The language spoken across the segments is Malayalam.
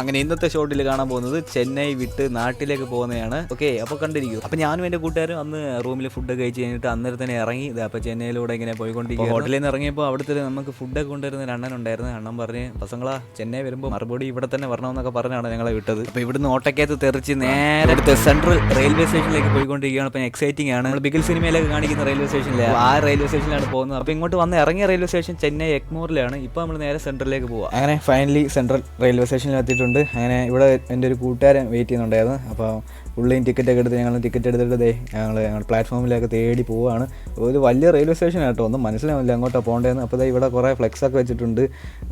അങ്ങനെ ഇന്നത്തെ ഷോട്ടിൽ കാണാൻ പോകുന്നത് ചെന്നൈ വിട്ട് നാട്ടിലേക്ക് പോകുന്നതാണ്. ഓക്കെ അപ്പോൾ കണ്ടിരിക്കും. അപ്പോൾ ഞാനും എന്റെ കൂട്ടുകാരും അന്ന് റൂമിൽ ഫുഡ് കഴിച്ച് കഴിഞ്ഞിട്ട് അന്നേരം തന്നെ ഇറങ്ങി. ഇത് അപ്പോൾ ചെന്നൈയിലൂടെ ഇങ്ങനെ പോയിക്കൊണ്ടിരിക്കും ഹോട്ടലിൽ നിന്ന് ഇറങ്ങിയപ്പോൾ അവിടുത്തെ നമുക്ക് ഫുഡൊക്കെ കൊണ്ടുവരുന്ന ഒരു അണ്ണൻ ഉണ്ടായിരുന്നു. അണ്ണൻ പറഞ്ഞ് പസങ്ങളാ ചെന്നൈ വരുമ്പോൾ മറുപടി ഇവിടെ തന്നെ വരണമെന്നൊക്കെ പറഞ്ഞാണ് ഞങ്ങളെ വിട്ടത്. അപ്പോൾ ഇവിടുന്ന് ഓട്ടക്കകത്ത് തെറിച്ച് നേരെ അടുത്ത് സെൻട്രൽ റെയിൽവേ സ്റ്റേഷനിലേക്ക് പോയിക്കൊണ്ടിരിക്കുകയാണ്. അപ്പോൾ എക്സൈറ്റിംഗ് ആണ്. നമ്മൾ ബിഗിൽ സിനിമയിലൊക്കെ കാണിക്കുന്ന റെയിൽവേ സ്റ്റേഷനിലെ ആ റെയിൽവേ സ്റ്റേഷനിലാണ് പോകുന്നത്. അപ്പോൾ ഇങ്ങോട്ട് വന്ന് ഇറങ്ങിയ റെയിൽവേ സ്റ്റേഷൻ ചെന്നൈ എക്മോറിലാണ് ഇപ്പോൾ നമ്മൾ നേരെ സെൻട്രലിലേക്ക് പോവാം. അങ്ങനെ ഫൈനലി സെൻട്രൽ റെയിൽവേ സ്റ്റേഷനിൽ എത്തിയിട്ടുണ്ട്. അങ്ങനെ ഇവിടെ എന്റെ ഒരു കൂട്ടുകാരൻ വെയിറ്റ് ചെയ്യുന്നുണ്ടായിരുന്നു. അപ്പോൾ പുള്ളിയും ടിക്കറ്റ് ഒക്കെ എടുത്ത് ഞങ്ങൾ ടിക്കറ്റ് എടുത്തിട്ട് ദേ ഞങ്ങൾ ഞങ്ങൾ പ്ലാറ്റ്ഫോമിലൊക്കെ തേടി പോവുകയാണ് ഒരു വലിയ റെയിൽവേ സ്റ്റേഷൻ കേട്ടോ ഒന്നും മനസ്സിലാവില്ല അങ്ങോട്ടാണ് പോകേണ്ടതെന്ന് അപ്പോൾ ഇവിടെ കുറേ ഫ്ലെക്സൊക്കെ വെച്ചിട്ടുണ്ട്.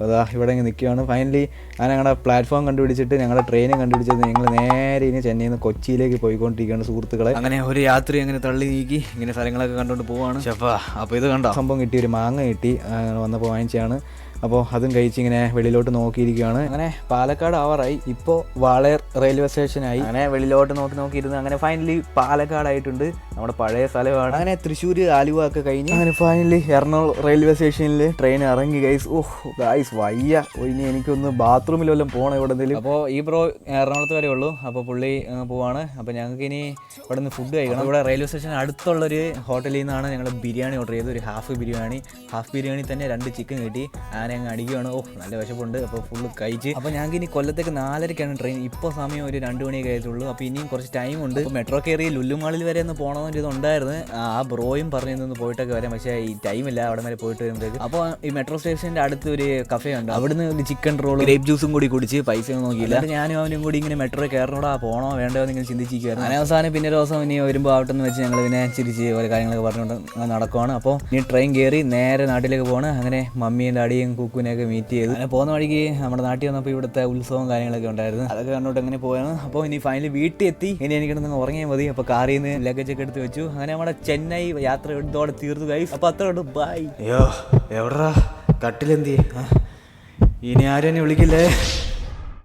അതാ ഇവിടെ ഇങ്ങനെ നിൽക്കുകയാണ് ഫൈനലി ഞാൻ ഞങ്ങളുടെ പ്ലാറ്റ്ഫോം കണ്ടുപിടിച്ചിട്ട് ഞങ്ങളുടെ ട്രെയിൻ കണ്ടുപിടിച്ചത് ഞങ്ങൾ നേരെ ഇനി ചെന്നൈയിൽ നിന്ന് കൊച്ചിയിലേക്ക് പോയിക്കൊണ്ടിരിക്കുകയാണ് സുഹൃത്തുക്കളെ. അങ്ങനെ ഒരു രാത്രി അങ്ങനെ തള്ളി നീക്കി ഇങ്ങനെ സ്ഥലങ്ങളൊക്കെ കണ്ടുകൊണ്ട് പോവാണ്. ഷെഫാ അപ്പോൾ ഇത് കണ്ടോ? സംഭവം കിട്ടി ഒരു മാങ്ങ കിട്ടി. അങ്ങനെ വന്നപ്പോൾ വാങ്ങിച്ചാണ് അപ്പോൾ അതും കഴിച്ച് ഇങ്ങനെ വെളിയിലോട്ട് നോക്കിയിരിക്കുകയാണ്. അങ്ങനെ പാലക്കാട് ആവറായി ഇപ്പോൾ വാളയർ റെയിൽവേ സ്റ്റേഷനായി അങ്ങനെ വെളിയിലോട്ട് നോക്കി നോക്കിയിരുന്ന്. അങ്ങനെ ഫൈനലി പാലക്കാടായിട്ടുണ്ട്. നമ്മുടെ പഴയ സ്ഥലമാണ്. അങ്ങനെ തൃശ്ശൂർ ആലുവ ഒക്കെ കഴിഞ്ഞ് അങ്ങനെ ഫൈനലി എറണാകുളം റെയിൽവേ സ്റ്റേഷനിൽ ട്രെയിൻ ഇറങ്ങി ഗൈസ് ഓഹ് ഗൈസ് വയ്യ. ഇനി എനിക്കൊന്ന് ബാത്റൂമിൽ വല്ലതും പോകണം ഇവിടെ എന്തെങ്കിലും അപ്പോൾ ഈ ബ്രോ എറണാകുളത്ത് വരെ ഉള്ളൂ. അപ്പോൾ പുള്ളി പോവാണ്. അപ്പോൾ ഞങ്ങൾക്ക് ഇനി ഇവിടെ നിന്ന് ഫുഡ് കഴിക്കണം. ഇവിടെ റെയിൽവേ സ്റ്റേഷൻ അടുത്തുള്ളൊരു ഹോട്ടലിൽ നിന്നാണ് ഞങ്ങൾ ബിരിയാണി ഓർഡർ ചെയ്തത്. ഒരു ഹാഫ് ബിരിയാണി. ഹാഫ് ബിരിയാണി തന്നെ രണ്ട് ചിക്കൻ കിട്ടി. അങ്ങനെ അങ്ങ് അടിക്കുകയാണ് ഓഹ് നല്ല വിശപ്പുണ്ട്. അപ്പോൾ ഫുള്ള് കഴിച്ച്. അപ്പോൾ ഞങ്ങൾക്ക് ഇനി കൊല്ലത്തേക്ക് നാലരയ്ക്കാണ് ട്രെയിൻ ഇപ്പോൾ സമയം ഒരു രണ്ട് മണിയൊക്കെ ആയിട്ടുള്ളൂ. അപ്പോൾ ഇനിയും കുറച്ച് ടൈം ഉണ്ട്. മെട്രോ കയറി ലുല്ലുമാളിൽ വരെ ഒന്ന് പോകണമെന്ന് ഇതുണ്ടായിരുന്നു. ആ ബ്രോയും പറഞ്ഞു നിന്ന് പോയിട്ടൊക്കെ വരാം. പക്ഷേ ഈ ടൈമില്ല അവിടെ വരെ പോയിട്ട് വരുമ്പോഴേക്ക്. അപ്പോൾ ഈ മെട്രോ സ്റ്റേഷന്റെ അടുത്ത് ഒരു കഫേ ഉണ്ട്. അവിടുന്ന് ഒരു ചിക്കൻ റോൾ ഗ്രേപ്പ് ജ്യൂസും കൂടി കുടിച്ച് പൈസ ഒന്നും നോക്കിയില്ല. ഞാനും അവനും കൂടി ഇങ്ങനെ മെട്രോ കയറണോടാ പോകണോ വേണ്ടോ എന്ന് ചിന്തിച്ചിരിക്കുകയാണ് ചിന്തിച്ചിരിക്കുകയായിരുന്നു അങ്ങനെ അവസാനം പിന്നെ ഒരു ദിവസം ഇനി വരുമ്പോൾ അവിടെ വെച്ച് ഞങ്ങൾ പിന്നെ ചിരിച്ച് ഓരോ കാര്യങ്ങളൊക്കെ പറഞ്ഞുകൊണ്ട് നടക്കുവാണ്. അപ്പോൾ ഇനി ട്രെയിൻ കയറി നേരെ നാട്ടിലേക്ക് പോകണം അങ്ങനെ മമ്മിയും ഡാഡിയും കുക്കുവിനെയൊക്കെ മീറ്റ് ചെയ്തു. അങ്ങനെ പോകുന്ന വഴിക്ക് നമ്മുടെ നാട്ടിൽ വന്നപ്പോൾ ഇവിടുത്തെ ഉത്സവവും കാര്യങ്ങളൊക്കെ ഉണ്ടായിരുന്നു. അതൊക്കെ കണ്ടോട്ട് അങ്ങനെ പോയാണ്. അപ്പോൾ ഇനി ഫൈനലി വീട്ടിൽ എത്തി ഇനി എനിക്കിടന്ന് ഉറങ്ങിയാൽ മതി. അപ്പോൾ കാറിൽ നിന്ന് ലഗേജ് ഒക്കെ എടുത്ത് വെച്ചു. അങ്ങനെ നമ്മുടെ ചെന്നൈ യാത്ര ഇതോടെ തീർത്തു ഗൈസ് അപ്പോൾ അത്ര ഉണ്ട് ബൈ അയ്യോ എവിടാ? കട്ടിലെന്തി ഇനി ആരും വിളിക്കില്ലേ?